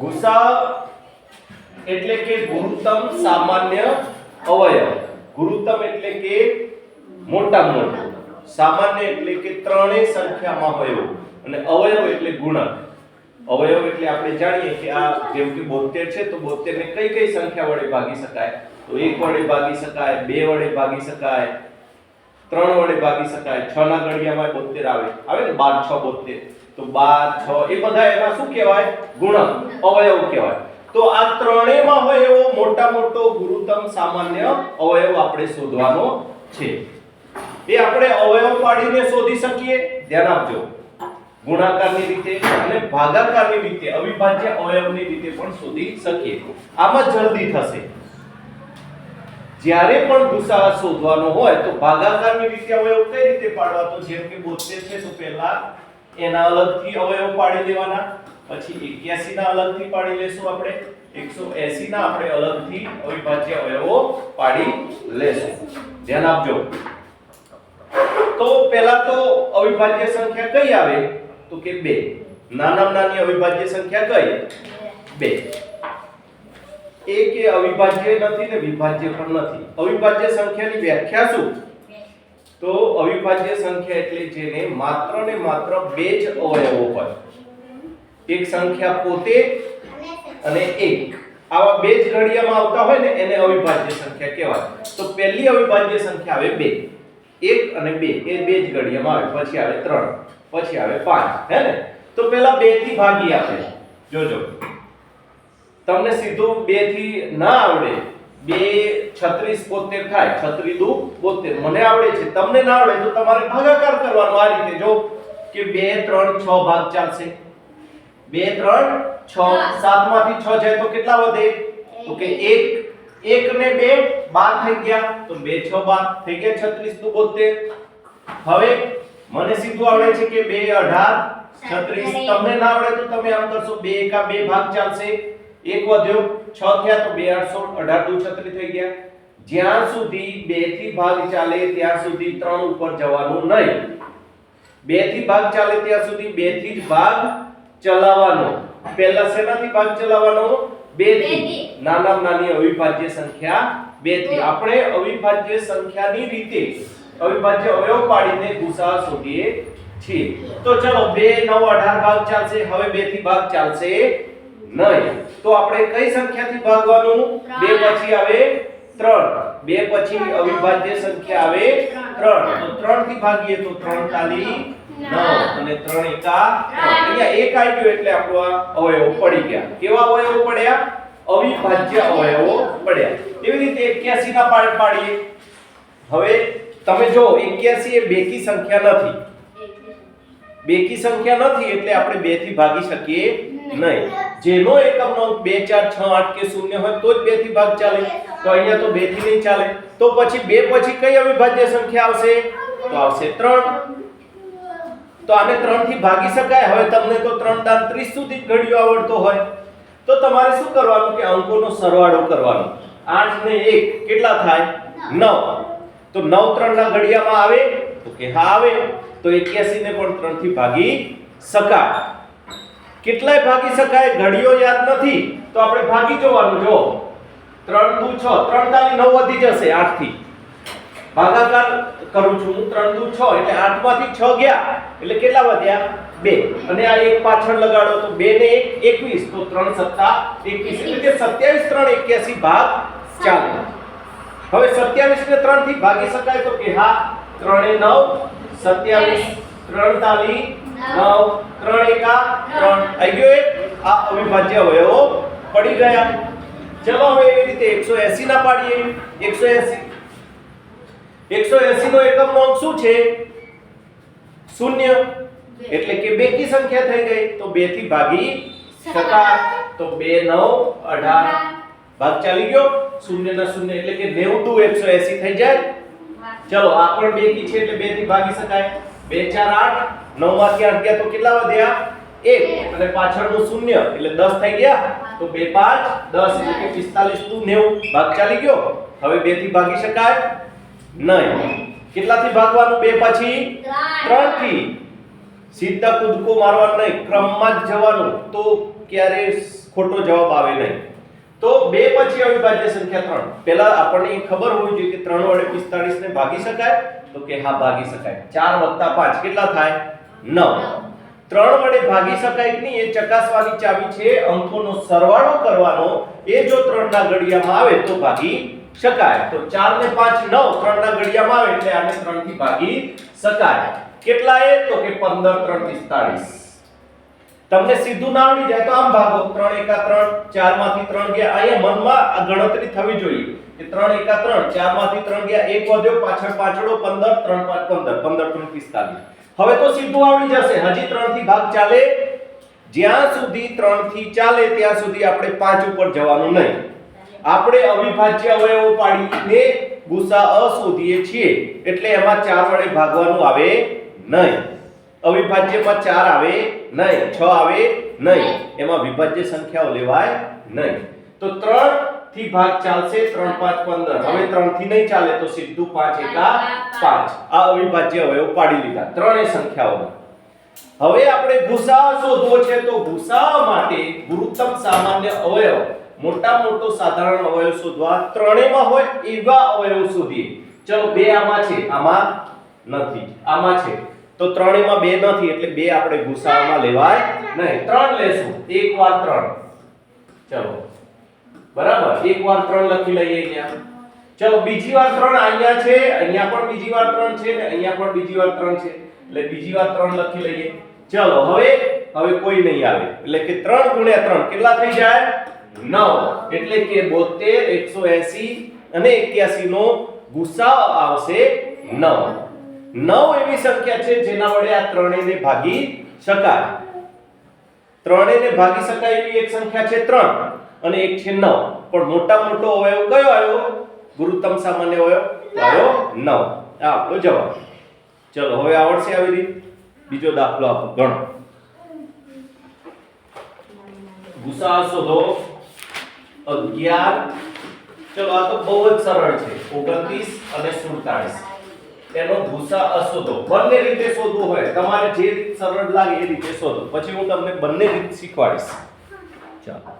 ગુસા એટલે કે ગુરુતમ સામાન્ય અવયવ. ગુરુતમ એટલે કે મોટા મોટું. સામાન્ય એટલે કે ત્રણેય સંખ્યામાં હોય અને અવયવ એટલે ગુણક. અવયવ એટલે આપણે જાણીએ કે આ જેમ કે 72 છે, તો 72 ને કઈ કઈ સંખ્યા વડે ભાગી શકાય? તો 1 વડે ભાગી શકાય 2 વડે ભાગી શકાય 3 વડે ભાગી શકાય, છ ના ઘડિયામાં 72 આવે. આવે ને? બાર, છ, બોતેર. તો બાર, છ, એ બધા એના શું કહેવાય? ગુણક. અવયવ કહેવાય. તો આ ત્રણેયમાં હોય એવો મોટા મોટો ગુરુતમ સામાન્ય અવયવ આપણે શોધવાનો છે. એ આપણે અવયવ પાડીને શોધી શકીએ. ધ્યાન આપજો. ગુણાકારની રીતે અને ભાગાકારની રીતે અવિભાજ્ય અવયવની રીતે પણ શોધી શકીએ. આમાં જલ્દી થશે. જ્યારે પણ ગુસાઅ શોધવાનો હોય તો ભાગાકારની રીતે અવયવ કઈ રીતે પાડવા? તો જેમ કે 72 છે, તો પહેલા એના અલગથી અવયવ પાડી લેવાના પછી 81 ના અલગથી પાડી લેશું આપણે 180 ના આપણે અલગથી અવિભાજ્ય અવયવો પાડી લેશું. ધ્યાન આપજો. તો પહેલા તો અવિભાજ્ય સંખ્યા કઈ આવે? તો કે 2 નાનામાં નાની અવિભાજ્ય સંખ્યા કઈ? 2 એ અવિભાજ્ય નથી ને વિભાજ્ય પણ નથી. અવિભાજ્ય સંખ્યાની વ્યાખ્યા શું? તો અવિભાજ્ય સંખ્યા એટલે જેને માત્ર ને માત્ર બે જ અવયવો હોય. એક સંખ્યા પોતે અને એક. આવા બે જ ઘડિયામાં આવતા હોય ને એને અવિભાજ્ય સંખ્યા કહેવાય. તો પહેલી અવિભાજ્ય સંખ્યા આવે બે. એક અને બે. એ બે જ ઘડિયામાં આવે. પછી આવે ત્રણ. પછી આવે પાંચ. હે ને? તો પહેલા બેથી ભાગી આપે. જોજો. તમને સીધું બેથી ના આવડે. બે છત્રીસ બોતેર થાય. છત્રી દુ બોતેર. મને આવડે છે. તમને ના આવડે તો તમારે ભાગાકાર કરવાનો આ રીતે. જો કે બે ત્રણ છ ભાગ ચાલશે. બે ત્રણ છ. સાતમાંથી 6 જાય તો કેટલા વધે? તો કે એક. એક. ને બે બાર થઈ ગયા. તો બે છ બાર. થઈ ગયા છત્રીસ દુ બોતેર. હવે મને સીધું આવડે છે કે બે અઢાર. છત્રીસ. તમને ના આવડે તો તમે આમ કરશો. બે એકા બે ભાગ ચાલશે. એક વધ્યો છ થયા તો બે આઠ સોળ અઢાર દુ થઈ ગયા. જ્યાં સુધી બેથી ભાગ ચાલે ત્યાં સુધી ત્રણ ઉપર જવાનું નહીં. બેથી ભાગ ચાલે ત્યાં સુધી બેથી જ ભાગ ચલાવવાનો. પહેલા શેનાથી ભાગ ચલાવવાનો? બેથી. નાના નાની અવિભાજ્ય સંખ્યા બેથી. આપણે અવિભાજ્ય સંખ્યાની રીતે અવિભાજ્ય અવયવ પાડીને ગુસાઅ શોધીએ છીએ. તો ચલો 2 9 18 ભાગ ચાલશે. હવે 2 થી ભાગ ચાલશે. નહીં. તો આપણે કઈ સંખ્યાથી ભાગવાનું? બે પછી આવે 3 2 પછી અવિભાજ્ય સંખ્યા આવે ત્રણ. તો ત્રણથી ભાગીએ તો ત્રણ તાલી નવ. અને ત્રણ એકા 3 અહીંયા એક આવી ગયો એટલે આપણો અવયવો પડી ગયા. કેવા અવયવો પડ્યા? અવિભાજ્ય અવયવો પડ્યા. એવી રીતે 81 ના પાડ પાડીએ. હવે તમે જો 81 એ બેકી સંખ્યા નથી. બેકી સંખ્યા નથી એટલે આપણે બેથી ભાગી શકીએ નહીં. જેનો એકમનો 2 4 6 8 કે શૂન્ય હોય તો જ બેથી ભાગ ચાલે. તો અહીંયા તો બેથી નહીં ચાલે. તો પછી બે પછી કઈ અવિભાજ્ય સંખ્યા આવશે? તો આવશે ત્રણ. તો આને 3 થી ભાગી શકાય. હવે તમને તો 3 દાન 30 સુધી ઘડિયો આવડતો હોય. તો તમારે શું કરવાનું કે અંકોનો સરવાળો કરવાનો? 8 ને 1 કેટલા થાય? 9 તો 9 3 ના ઘડિયામાં આવે તો કે હા આવે તો 81 ને પણ 3 થી ભાગી શકાય. કેટલાય ભાગી શકાય ઘડીઓ યાદ નથી, તો આપણે ભાગી જોવાનું જો 3 દુ 6 3 તાલી 9 વધી જશે 8 થી ભાગાકાર કરું છું હું 3 દુ 6 એટલે 8 માંથી 6 ગયા, એટલે કેટલા વધ્યા? 2 અને આ એક પાછળ લગાડો તો 2 ને 1 21 તો 3 સત્તા 21 એટલે કે 27 3 81 ભાગ ચાલે. હવે 27 ને 3 થી ભાગી શકાય તો કે હા 3 એ 9 27 3 તાલી 9 3 એકા ત્રણ. આવી ગયો એક? આ અવિભાજ્ય અવયવો પડી ગયા. ચલો હવે એવી રીતે 180 ના પાડીએ. 180 180 નો એકમનો અંક શું છે? શૂન્ય. એટલે કે બે કી સંખ્યા થઈ ગઈ. તો બેથી ભાગી શકાય તો 2 9 18 ભાગ ચાલી ગયો. શૂન્ય ના શૂન્ય. એટલે કે 90 દુ 180 થઈ જાય. ચલો આ પણ બેકી છે એટલે 2 થી ભાગી શકાય. 2 4 8 9 માંથી 8 ગયા તો કેટલા વધ્યા 1 અને પાછળનું શૂન્ય એટલે 10 થઈ ગયા. તો 2 5 10 એટલે કે 45 દુ 90 ભાગ ચાલી ગયો. હવે 2 થી ભાગી શકાય નહીં. કેટલાથી ભાગવાનું? 2 પછી 3 થી સીધા કૂદકો મારવાનું નહીં ક્રમમાં જ જવાનું. તો ક્યારે ખોટો જવાબ આવે નહીં. તો બે પછી અવિભાજ્ય સંખ્યા ત્રણ. પહેલા આપણને ખબર હોવી જોઈએ કે ત્રણ વડે પિસ્તાળીસ ને ભાગી શકાય? તો કે હા, ભાગી શકાય. ચાર વત્તા પાંચ કેટલા થાય? નવ. ત્રણ વડે ભાગી શકાય કે નહીં એ ચકાસવાની ચાવી છે, અંકોનો સરવાળો કરવાનો. એ જો ત્રણના ઘડિયામાં આવે તો ભાગી શકાય. તો 4 ને 5 9 ત્રણના ઘડિયામાં આવે એટલે આને 3 થી ભાગી શકાય. કેટલા એ? તો કે 15 3 45 તમને સીધું ના આવડી જાય તો આમ ભાગો. 3 એકા 3 4 માંથી 3 ગયા. અહીંયા મનમાં આ ગણતરી થવી જોઈએ કે 3 એકા 3 4 માંથી 3 ગયા. એક વધ્યો, પાછળ પાછળો 15 3 5 15 15 3 45 હવે તો સીધું આવડી જશે. હજી 3 થી ભાગ ચાલે. જ્યાં સુધી 3 થી ચાલે, ત્યાં સુધી આપણે 5 ઉપર જવાનું નહીં. આપણે અવિભાજ્ય અવયવો પાડીને ગુસાઅ શોધીએ છીએ. એટલે એમાં 4 વડે ભાગવાનું આવે નહીં. અવિભાજ્યમાં ચાર આવે નહીં છ આવે નહીં. એમાં વિભાજ્ય સંખ્યાઓ લેવાય નહીં. તો ત્રણથી ભાગ ચાલશે 3 5 15 હવે ત્રણથી નહીં ચાલે તો સીધું પાંચ એકા પાંચ આ અવિભાજ્ય અવયવ પાડી લીધા ત્રણેય સંખ્યાઓના હવે આપણે ભૂસા શોધવો છે તો ભૂસા માટે ગુરુત્તમ સામાન્ય અવયવ મોટા મોટો સાધારણ અવયવ શોધવા ત્રણેયમાં હોય એવા અવયવ શોધીએ. ચલો બે આમાં છે આમાં નથી. આમાં છે. તો ત્રણેયમાં બે નથી, એટલે બે આપણે ગુસાઅમાં લેવાય નહીં. ત્રણ લેશું. એક વાર ત્રણ. ચલો. બરાબર? એક વાર ત્રણ લખી લઈએ અહીંયા. ચલો, બીજી વાર ત્રણ અહીંયા છે, અહીંયા પણ બીજી વાર ત્રણ છે ને અહીંયા પણ બીજી વાર ત્રણ છે. એટલે બીજી વાર ત્રણ લખી લઈએ. ચલો, હવે હવે કોઈ નહીં આવે. એટલે કે ત્રણ ગુણ્યા ત્રણ કેટલા થઈ જાય? નવ. એટલે કે 72 180 અને 81 નો ગુસાઅ આવશે 9 9 એવી સંખ્યા છે જેના વડે આ ત્રણેયને ભાગી શકાય. ત્રણેયને ભાગી શકાય એવી એક સંખ્યા છે ત્રણ અને એક છે નવ. પણ મોટા મોટો અવયવ કયો આવ્યો? ગુરુત્તમ સામાન્ય અવયવ આવ્યો નવ. આપણો જવાબ. ચલો, હવે આવડશે આવી રીત. બીજો દાખલો આપો. ગણો. ગુસા શોધો. 11 ચલો, આ તો બહુ જ સરળ છે. 29 અને 47 એનો ભૂસા અશોધો બંને રીતે શોધવું હોય. તમારે જે સરળ લાગે એ રીતે શોધો. પછી હું તમને બંને રીત શીખવાડીશ. ચાલો.